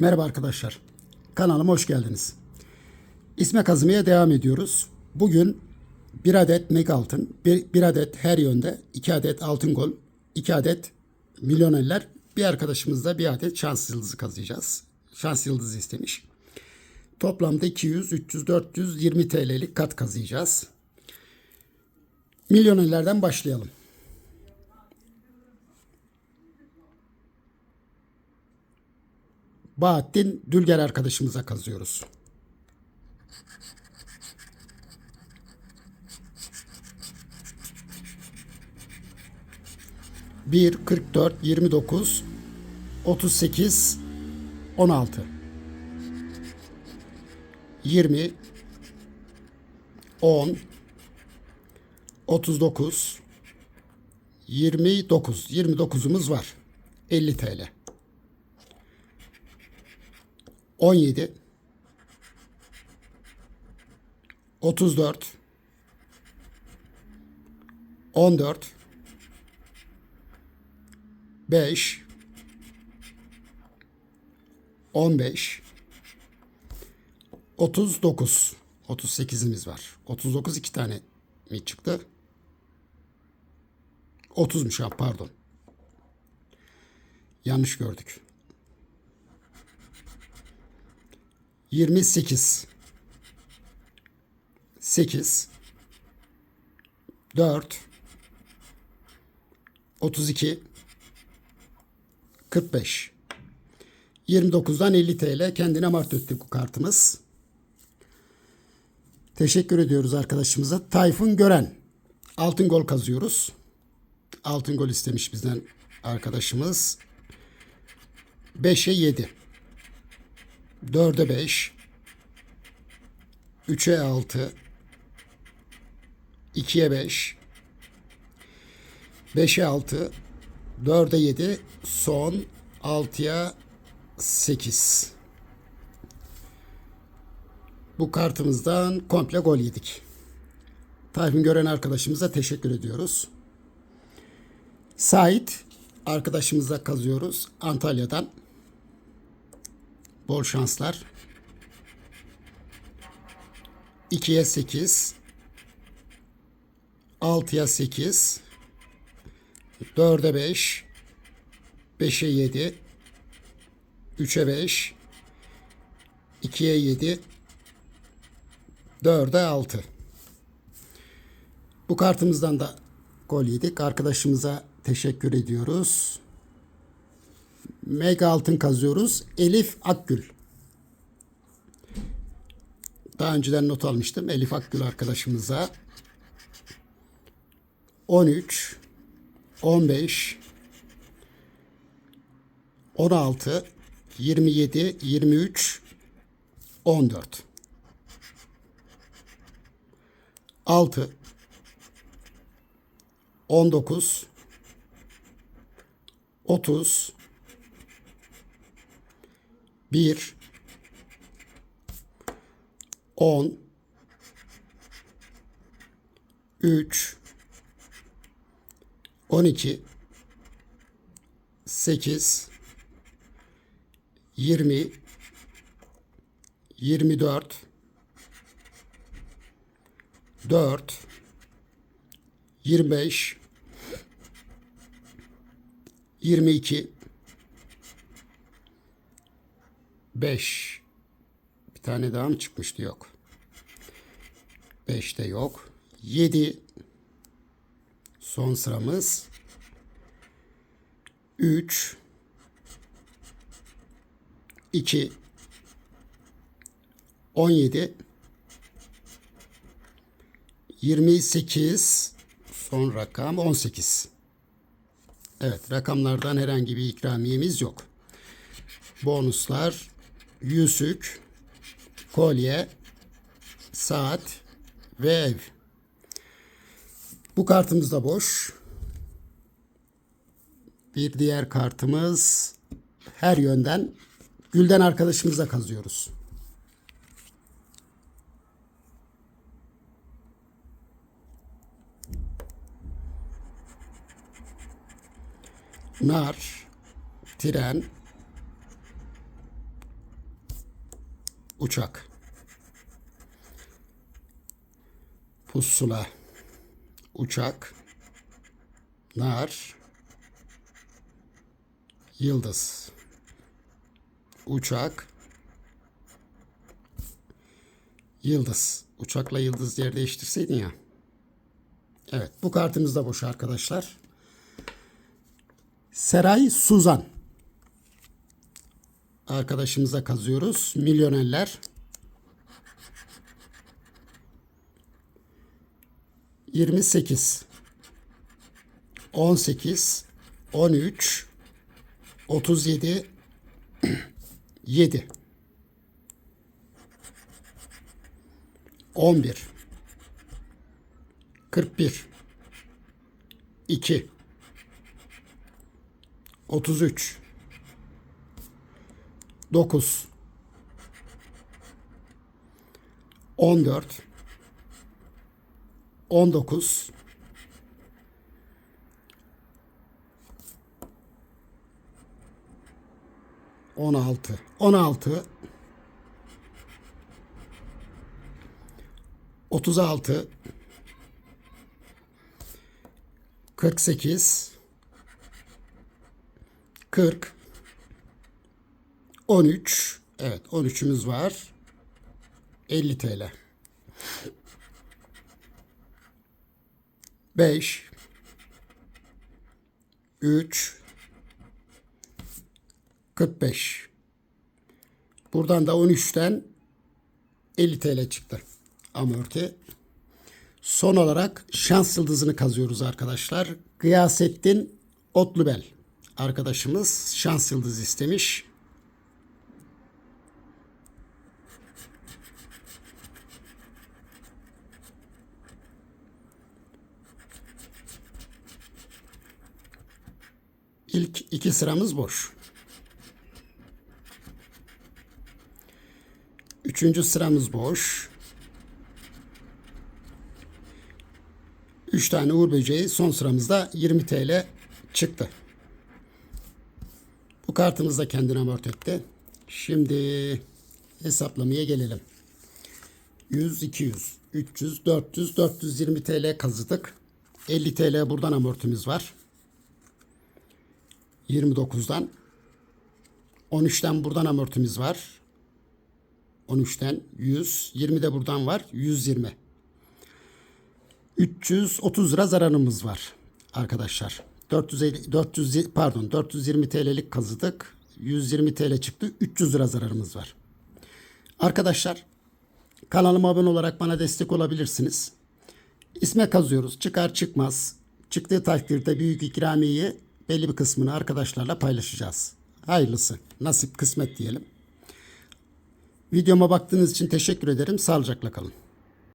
Merhaba arkadaşlar. Kanalıma hoş geldiniz. İsme kazımaya devam ediyoruz. Bugün bir adet meg altın, bir, bir adet her yönde, iki adet altın gol, iki adet milyonerler, bir arkadaşımızla bir adet şans yıldızı kazıyacağız. Şans yıldızı istemiş. Toplamda 200, 300, 420 TL'lik kat kazıyacağız. Milyonerlerden başlayalım. Bahattin Dülger arkadaşımıza kazıyoruz. Bir, 44, 29, 38, 16, 20, 10, 39, 29, 29'umuz var. 50 TL. 17 34 14 5 15 39 38'imiz var. 39 iki tane mi çıktı? 30'muş ha pardon. Yanlış gördük. 28 8 4 32 45 29'dan 50 TL kendine mart öttü bu kartımız. Teşekkür ediyoruz arkadaşımıza. Tayfun Gören. Altın gol kazıyoruz. Altın gol istemiş bizden arkadaşımız. 5'e 7. 4'e 5 3'e 6 2'ye 5 5'e 6 4'e 7 son 6'ya 8 bu kartımızdan komple gol yedik. Tayfun gören arkadaşımıza teşekkür ediyoruz. Sait arkadaşımıza kazıyoruz Antalya'dan. Bol şanslar. 2'ye 8 6'ya 8 4'e 5 5'e 7 3'e 5 2'ye 7 4'e 6 Bu kartımızdan da gol yedik. Arkadaşımıza teşekkür ediyoruz. Mega altın kazıyoruz. Elif Akgül. Daha önceden not almıştım. Elif Akgül arkadaşımıza. 13 15 16 27 23 14 6 19 30 1 10 3 12 8 20 24 4 25 22 5 bir tane daha mı çıkmıştı? Yok. 5 de yok. 7 son sıramız. 3 2 17 28 son rakam 18 Evet rakamlardan herhangi bir ikramiyemiz yok. Bonuslar yüzük, kolye, saat ve ev. Bu kartımız da boş. Bir diğer kartımız her yönden Gülden arkadaşımıza kazıyoruz. nar, tren, uçak. Pusula, uçak, nar, yıldız, uçak, yıldız. Uçakla yıldız yer değiştirseydin ya. Evet bu kartımız da boş arkadaşlar. Seray Suzan. Arkadaşımıza kazıyoruz. Milyonerler. 28 18 13 37 7 11 41 2 33 9 14 19 16 16 36 48 40 13 evet 13'ümüz var 50 TL 5 3 45 Buradan da 13'ten 50 TL çıktı. Amorti. Son olarak şans yıldızını kazıyoruz arkadaşlar. Gıyasettin Otlubel arkadaşımız şans yıldızı istemiş. İlk iki sıramız boş. Üçüncü sıramız boş. Üç tane uğur böceği son sıramızda 20 TL çıktı. Bu kartımız da kendini amorti etti. Şimdi hesaplamaya gelelim. 100, 200, 300, 400, 420 TL kazıdık. 50 TL buradan amortimiz var. 29'dan. 13'ten buradan amortimiz var. 13'ten 100. 20 de buradan var. 120. 330 lira zararımız var arkadaşlar. 450, 400 pardon 420 TL'lik kazıdık. 120 TL çıktı. 300 lira zararımız var. Arkadaşlar kanalıma abone olarak bana destek olabilirsiniz. İsme kazıyoruz. Çıkar çıkmaz. Çıktığı takdirde büyük ikramiyeyi belli bir kısmını arkadaşlarla paylaşacağız. Hayırlısı. Nasip kısmet diyelim. Videoma baktığınız için teşekkür ederim. Sağlıcakla kalın.